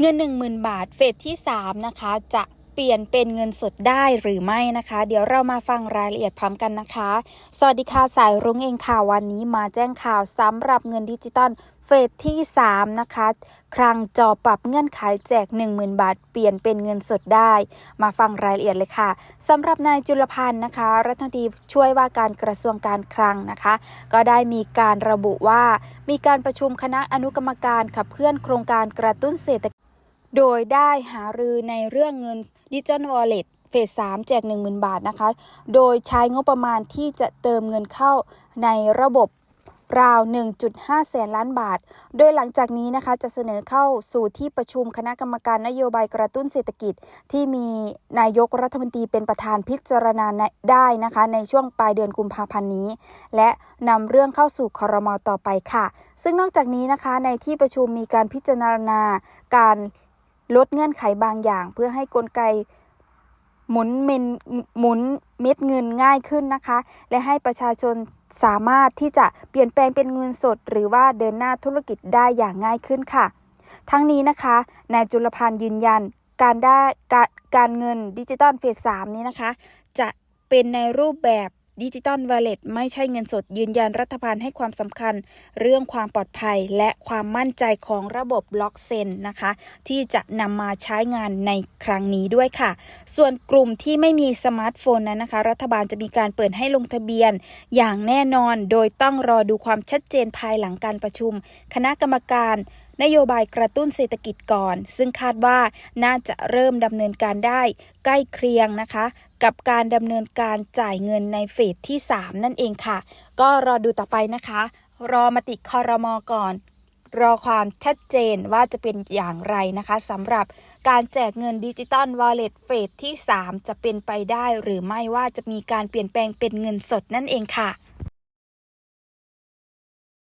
เงิน 10,000 บาทเฟสที่ 3 นะคะ จะเปลี่ยนเป็นเงินสดได้หรือไม่นะคะ เดี๋ยวเรามาฟังรายละเอียดพร้อมกันนะคะ สวัสดีค่ะสายรุ้งเองค่ะวันนี้มาแจ้งข่าวสำหรับเงินดิจิตอลเฟสที่ 3 นะคะ ครั้งจอปรับเงื่อนไขแจก 10,000 บาท เปลี่ยนเป็นเงินสดได้ มาฟังรายละเอียดเลยค่ะสำหรับนายจุลพันธ์นะคะ รัฐมนตรีช่วยว่าการกระทรวงการคลังนะคะ ก็ได้มีการระบุว่า มีการประชุมคณะอนุกรรมการขับเคลื่อนโครงการกระตุ้นเศรษฐกิจ โดยได้หารือในเรื่องเงินดิจิ t a ลวอลเล็ตเฟส3แจก 10,000 บาทนะคะ โดยใช้งบประมาณที่จะเติมเงินเข้าในระบบราว 1.5 แสนล้านบาท โดยหลังจากนี้นะคะจะเสนอเข้าสู่ที่ประชุมคณะกรรมการนโยบายกระตุ้นเศรษฐกิจ ที่มีนายกรัฐมนตรีเป็นประธานพิจารณาได้นะคะ ในช่วงปลายเดือนกุมภาพันธ์นี้ และนำเรื่องเข้าสู่คอรมอต่อไปค่ะ ซึ่งนอกจากนี้นะคะในที่ประชุมมีการพิจารณาการ ลดเงื่อนไขบางอย่าง เพื่อให้กลไกหมุนเมนหมุนเม็ดเงินง่ายขึ้นนะคะ และให้ประชาชนสามารถที่จะเปลี่ยนแปลงเป็นเงินสด หรือว่าเดินหน้าธุรกิจได้อย่างง่ายขึ้นค่ะ ทั้งนี้นะคะนายจุลพันธ์ยืนยัน การได้การการเงินดิจิตอลเฟส3นี้นะคะ จะเป็นในรูปแบบ ดิจิตอลวอลเล็ตไม่ใช่เงินสดยืนยันรัฐบาลให้ความสำคัญ เรื่องความปลอดภัยและความมั่นใจของระบบบล็อกเซนนะคะ ที่จะนำมาใช้งานในครั้งนี้ด้วยค่ะ ส่วนกลุ่มที่ไม่มีสมาร์ทโฟนนั้นนะคะ รัฐบาลจะมีการเปิดให้ลงทะเบียน อย่างแน่นอนโดยต้องรอดูความชัดเจนภายหลังการประชุม คณะกรรมการนโยบายกระตุ้นเศรษฐกิจก่อน ซึ่งคาดว่าน่าจะเริ่มดำเนินการได้ใกล้เคียงนะคะ กับการดำเนินการจ่ายเงินในเฟสที่ 3 นั่นเองค่ะ ก็รอดูต่อไปนะคะ รอมติคอรมอก่อน รอความชัดเจนว่าจะเป็นอย่างไรนะคะสำหรับการแจกเงินดิจิตอลวอลเล็ตเฟสที่ 3 จะเป็นไปได้หรือไม่ว่าจะมีการเปลี่ยนแปลงเป็นเงินสดนั่นเองค่ะ